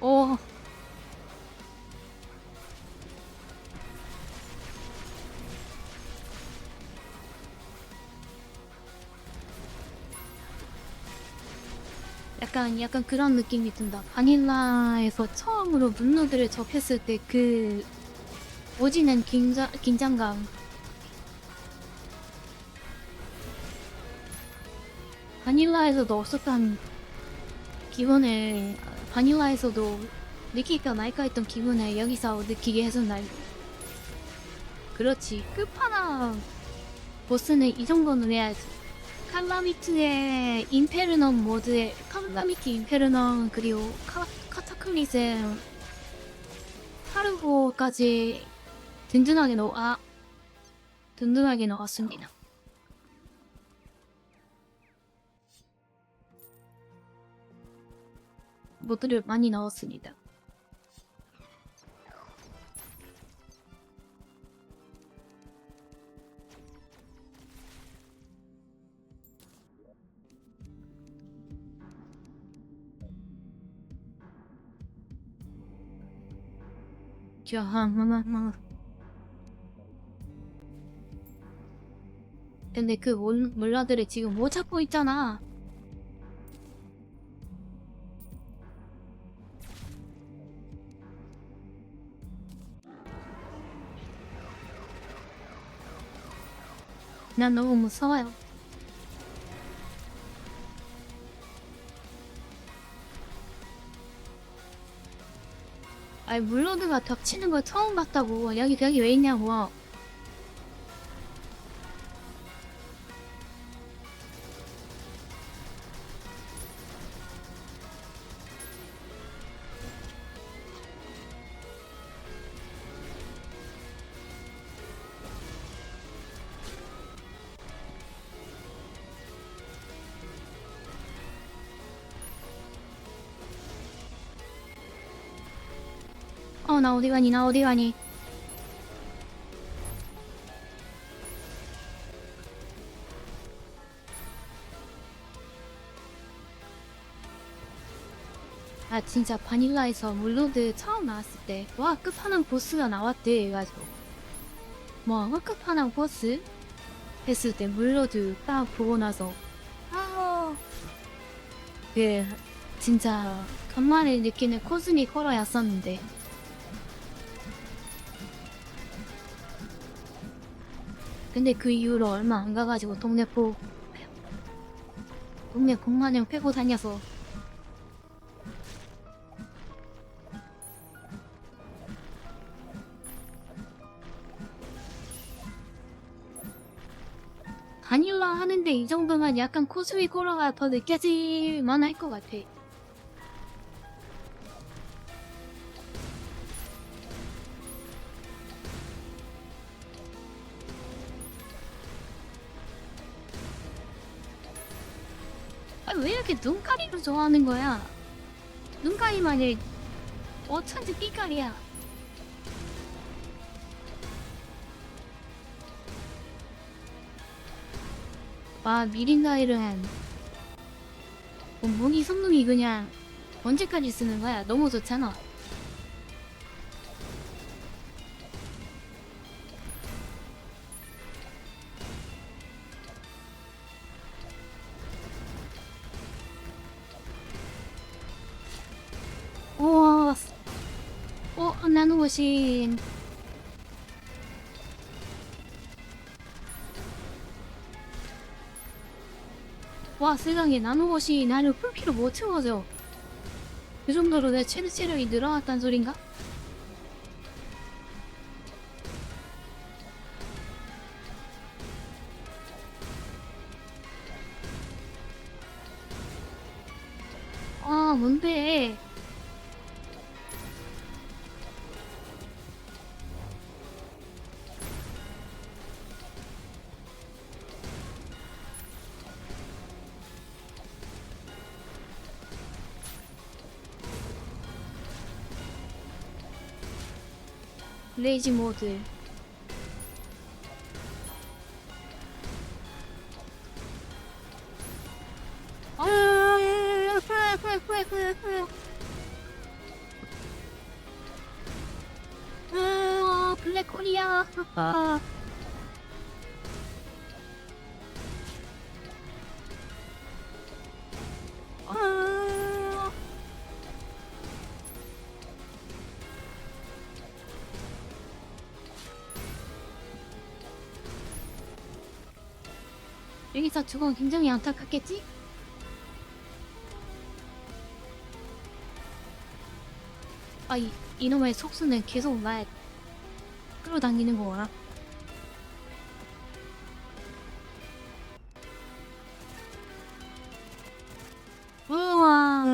오. 약간 약간 그런 느낌이 든다. 바닐라에서 처음으로 문로드를 접했을 때 그 오지는 긴장 긴장감. 바닐라에서도 없었던 기분을 바닐라에서도 느끼기가 나이까 했던 기분을 여기서 느끼게 해준 날. 그렇지. 끝판왕 보스는 이 정도는 해야지. 칼라미트의 인페르넘 모드의 칼라미트 인페르넘 그리고 카, 카타클리즘 타르고까지 든든하게 넣, 아, 든든하게 넣었습니다. 모드를 많이 넣었습니다. 자, 하마마마. 근데 그 몰- 몰라들을 지금 못 찾고 있잖아. 난 너무 무서워요. 아니 물로드가 겹치는 걸 처음 봤다고 여기 여기 왜 있냐고 어 나 어디 가니? 나 어디 가니? 아 진짜 바닐라에서 물로드 처음 나왔을 때 와 끝판왕 보스가 나왔대 해가지고. 뭐 끝판왕 보스? 했을 때 물로드 딱 보고 나서 아우 그 진짜 간만에 느끼는 코스믹 호러였었는데 근데 그 이후로 얼마 안 가가지고 동네 포 동네 공마냥 패고 다녀서 바닐라 하는데 이 정도면 약간 코스믹 호러가 더 느껴질만 할 것 같아. 왜 이렇게 눈가리를 좋아하는 거야? 눈가리만이 어쩐지 삐까리야. 와, 미린다일은 뭐 무기 성능이 그냥 언제까지 쓰는 거야? 너무 좋잖아. 어, 나노보신. 와, 세상에, 나노보시 나를 풀피로 못 채워줘. 그 정도로 내 체력 체력이 늘어났단 소린가? 아, 뭔데? 레이지 모드. 아, 블랙 코리아. 여기서 죽으면 굉장히 안타깝겠지? 아, 이, 이놈의 속수는 계속 날 끌어당기는 거구나. 우와.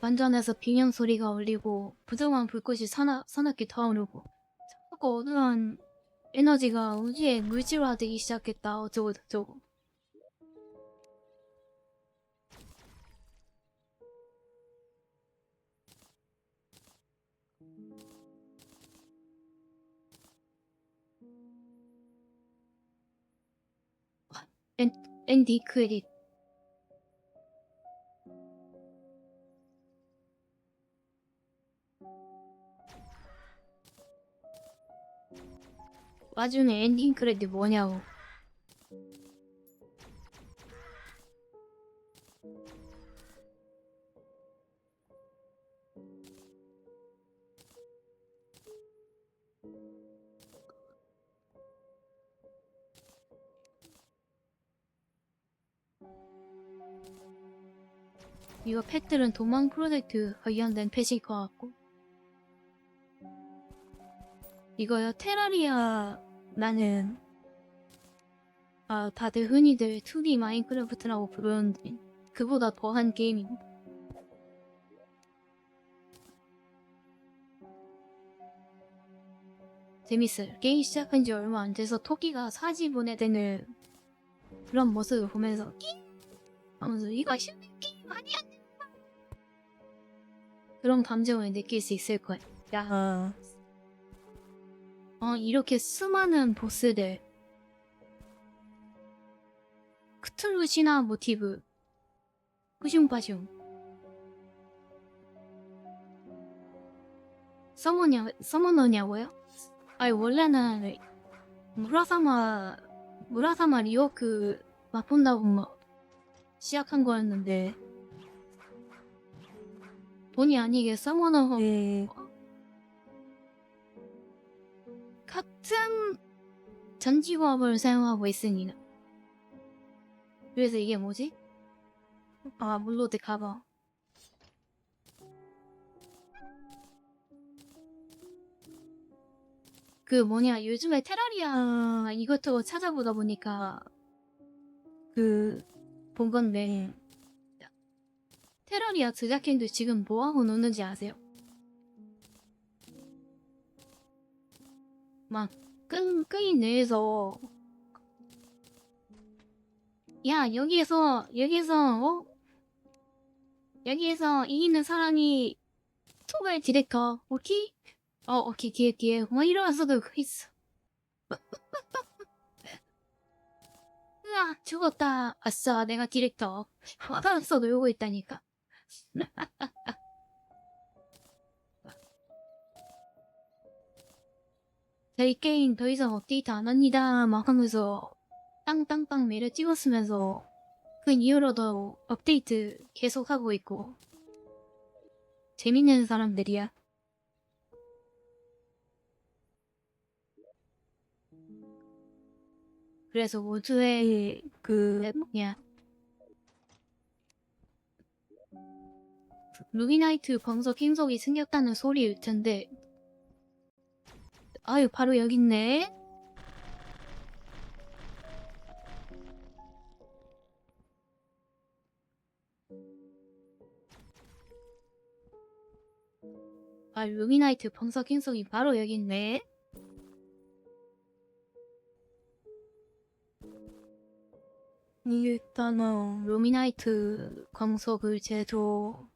완전해서 비명 소리가 울리고 부정한 불꽃이 사나, 사납게 타오르고 자꾸 어두운 에너지가 우주에 물질화되기 시작했다 어쩌고 저쩌고 엔, 엔디 크레딧 와중에 엔딩 크레딧 뭐냐고. 이거 펫들은 도망 프로젝트 관련된 펫일 것 같고 이거요 테라리아 나는 아 다들 흔히들 2D 마인크래프트라고 부르는데 그보다 더한 게임입니다. 재밌어요. 게임 시작한 지 얼마 안 돼서 토끼가 사지 보내되는 그런 모습을 보면서 끼 하면서 이거 힘든 게임 아니야 그런 감정을 느낄 수 있을 거예요 야 어, 이렇게 수많은 보스들. 크툴루 신화 모티브. 뿌숑빠숑. 서머냐, 서머너냐고요? 아니, 원래는, 무라사마, 무라사마 리오크 맛본다고 뭐, 시작한 거였는데, 본의 아니게 서머너, 같 전지화합을 사용하고 있으니 그래서 이게 뭐지? 아 물로드 가봐 그 뭐냐 요즘에 테라리아 이것저것 찾아보다 보니까 그 본 건데 테라리아 제작팀도 지금 뭐하고 노는지 아세요? 막 끈, 끈이 내에서. 야 여기에서 여기에서 어? 여기에서 이기는 사람이 토갈 디렉터 오케이? 어 오케이 기회 기회 뭐 이러면서도 그 있어. 으아 죽었다. 아싸 내가 디렉터. 화가서 놀고 있다니까 저희 게임 더 이상 업데이트 안 합니다. 막 하면서 땅땅땅 메를 찍었으면서 그 이후로도 업데이트 계속 하고 있고 재밌는 사람들이야. 그래서 모두의 그 뭐냐 루미나이트 광석 행석이 생겼다는 소리일 텐데 아유 바로 여기 있네. 아 루미나이트 방석 행성이 바로 여기 있네. 일단은 루미나이트 광석을 제조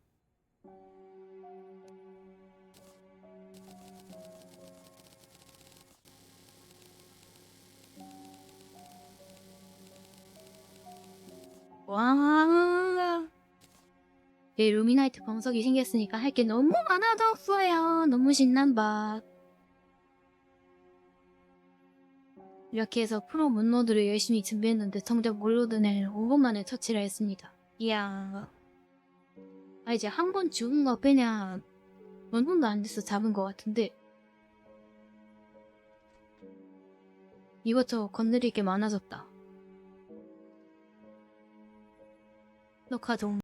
와. 예, 루미나이트 광석이 생겼으니까 할 게 너무 많아졌어요. 너무 신난다. 이렇게 해서 프로 문로드를 열심히 준비했는데 정작 몰로드는 5분 만에 처치를 했습니다. 이야. 아 이제 한 번 죽은 거 그냥 원분도 안 돼서 잡은 것 같은데 이것저것 건드릴 게 많아졌다. 녹화 종